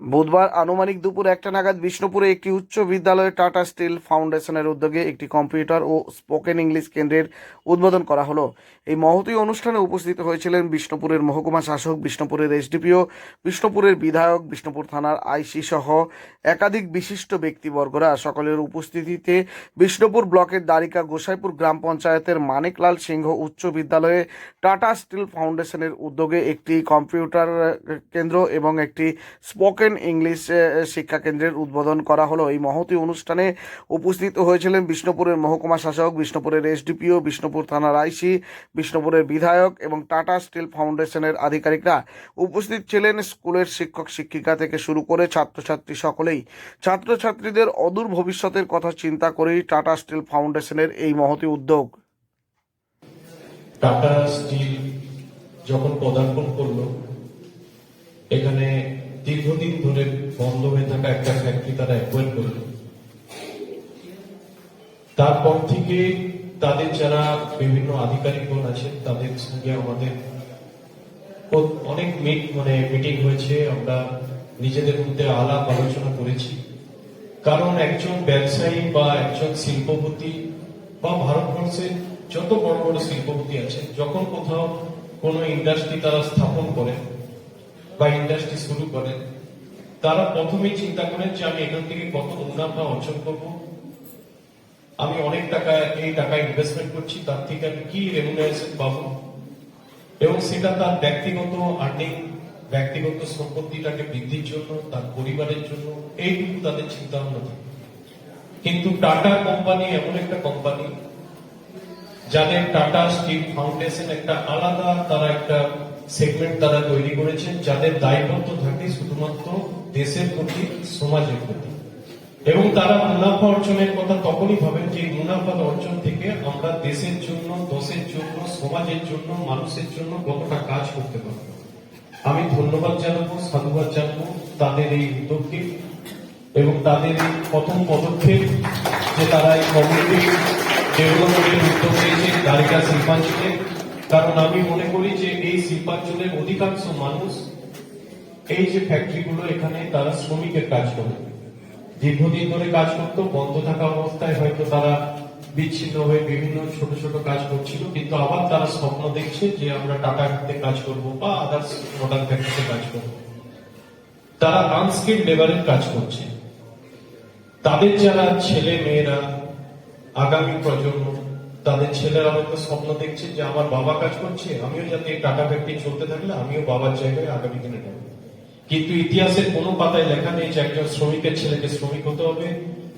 বুধবার আনুমানিক দুপুর একটা নাগাদ বিষ্ণুপুরে একটি উচ্চ বিদ্যালয়ে টাটা স্টিল ফাউন্ডেশনের উদ্যোগে একটি কম্পিউটার ও স্পোকেন ইংলিশ কেন্দ্রের উদ্বোধন করা হলো। এই মহতী অনুষ্ঠানে উপস্থিত হয়েছিলেন বিষ্ণুপুরের মহকুমা শাসক, বিষ্ণুপুরের এসডিপিও, বিষ্ণুপুরের বিধায়ক, বিষ্ণুপুর থানার আইসি সহ একাধিক বিশিষ্ট ব্যক্তিবর্গরা। সকলের উপস্থিতিতে বিষ্ণুপুর ব্লকের দ্বারিকা গোসাইপুর গ্রাম পঞ্চায়েতের মানিকলাল সিংহ উচ্চ বিদ্যালয়ে টাটা স্টিল ফাউন্ডেশনের উদ্যোগে একটি কম্পিউটার কেন্দ্র এবং একটি স্পোকেন ইংলিশ আহ, শিক্ষা কেন্দ্রের উদ্বোধন করা হলো। এই মহতি অনুষ্ঠানে উপস্থিত হয়েছিলেন বিষ্ণুপুরের মহকুমা শাসক বিষ্ণুপুরের এসডিপিও বিষ্ণুপুর থানার আইসি বিষ্ণুপুরের বিধায়ক এবং টাটা স্টিল ফাউন্ডেশনের আধিকারিকরা। উপস্থিত ছিলেন স্কুলের শিক্ষক শিক্ষিকা থেকে শুরু করে ছাত্রছাত্রী সকলেই। ছাত্রছাত্রীদের অদূর ভবিষ্যতের কথা চিন্তা করেই টাটা স্টিল ফাউন্ডেশনের এই মহতি উদ্যোগ। টাটা স্টিল যখন পদার্পণ করল এখানে দীর্ঘদিন ধরে বন্ধ হয়ে থাকা একটা ফ্যাক্টরি তারা অ্যাকোয়ার করল তারপর থেকে তাদের যারা বিভিন্ন আধিকারিকগণ আছেন, তাদের সঙ্গে আমাদের অনেক মিট মানে মিটিং হয়েছে। আমরা নিজেদের মধ্যে আলাপ আলোচনা করেছি। কারণ একজন ব্যবসায়ী বা একজন শিল্পপতি বা ভারতবর্ষের যত বড় বড় শিল্পপতি আছে যখন কোথাও কোনো ইন্ডাস্ট্রি তারা স্থাপন করেন বা ইন্ডাস্ট্রি শুরু করেন তারা প্রথমেই চিন্তা করেন যে আমি এখান থেকে কত মুনাফা অর্জন করব। আমি অনেক টাকা, এই টাকা ইনভেস্টমেন্ট করছি, তার থেকে আমি কি রেমুনারেশন পাবো? এবং সেটা তার ব্যক্তিগত আর্নিং ব্যক্তিগত সম্পত্তিটাকে বৃদ্ধির জন্য, তার পরিবারের জন্য, এইটুকু তাদের চিন্তা ভাবনা থাকে। কিন্তু টাটা কোম্পানি এমন একটা কোম্পানি, যাদের টাটা স্টিল ফাউন্ডেশন একটা আলাদা, তারা একটা সেগমেন্ট তারা তৈরি করেছেন যাদের দায়বদ্ধ থাকে শুধুমাত্র দেশের প্রতি, সমাজের প্রতি। এবং তারা মুনাফা অর্জনের কথা তখনই ভাবেন যে মুনাফা অর্জন থেকে আমরা দেশের জন্য, দশের জন্য, সমাজের জন্য, মানুষের জন্য কতটা কাজ করতে পারব। আমি ধন্যবাদ জানাব, সাধুবাদ জানাব তাদের এই উদ্যোগকে এবং তাদের এই প্রথম পদক্ষেপ যে তারা এই কমিউনিটি ডেভেলপমেন্টের উদ্যোগ নিয়েছে, দ্বারিকা শিল্পাঞ্চলে। কারণ আমি মনে করি যে শিল্পাঞ্চলের অধিকাংশ মানুষ এই যে ফ্যাক্টরিগুলো এখানে তারা শ্রমিকের কাজ করে। দীর্ঘদিন ধরে কাজ করতো, বন্ধ থাকা অবস্থায় হয়তো তারা বিচ্ছিন্ন হয়ে বিভিন্ন ছোট ছোট কাজ করছিল, কিন্তু আবার তারা স্বপ্ন দেখছে যে আমরা টাটা ফ্যাক্টরিতে কাজ করব বা আদার্স মডার্ন ফ্যাক্টরিতে কাজ করব। তারা আনস্কিল লেবারের কাজ করছে। তাদের যারা ছেলে মেয়েরা আগামী প্রজন্ম তাদের ছেলেরা হয়তো স্বপ্ন দেখছে যে আমার বাবা কাজ করছে, আমিও যাতে টাটা ফ্যাক্টরি চলতে থাকলে আমিও বাবার জায়গায় আগামী দিনে নেব কিন্তু ইতিহাসের কোনো পাতায় লেখা নেই যে একজন শ্রমিকের ছেলেকে শ্রমিক হতে হবে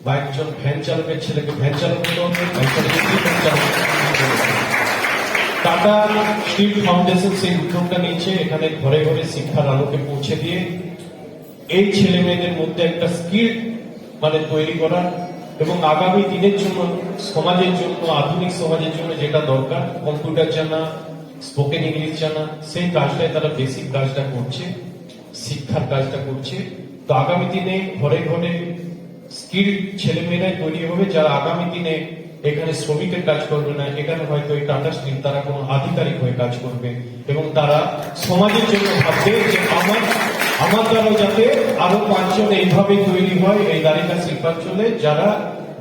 বা একজন ভ্যান চালকের ছেলেকে ভ্যান চালক হতে হবে টাটা স্টিল ফাউন্ডেশন সেই উদ্যোগটা নিয়েছে, এখানে ঘরে ঘরে শিক্ষার আলোকে পৌঁছে দিয়ে এই ছেলে মেয়েদের মধ্যে একটা স্কিল মানে তৈরি করা এবং আগামী দিনের জন্য সমাজের জন্য, আধুনিক সমাজের জন্য যেটা দরকার কম্পিউটার জানা স্পোকেন ইংলিশ জানা, সেই কাজটাই তারা বেসিক কাজটা করছে, শিক্ষার কাজটা করছে। তো আগামী দিনে ঘরে ঘরে স্কিল ছেলেমেয়েরাই তৈরি হবে যারা আগামী দিনে এখানে শ্রমিকের কাজ করবে না, এখানে হয়তো এই টাটা স্টিল তারা কোনো আধিকারিক হয়ে কাজ করবে এবং তারা সমাজের জন্য ভাববে যে আমার আমার দ্বারা যাতে আরও পাঁচজন এইভাবে তৈরি হয়, এই দারিকা শিল্পাঞ্চলে যারা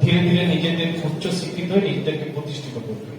ধীরে ধীরে নিজেদের উচ্চ শিক্ষিত হয়ে নিজেদেরকে প্রতিষ্ঠিত করবে।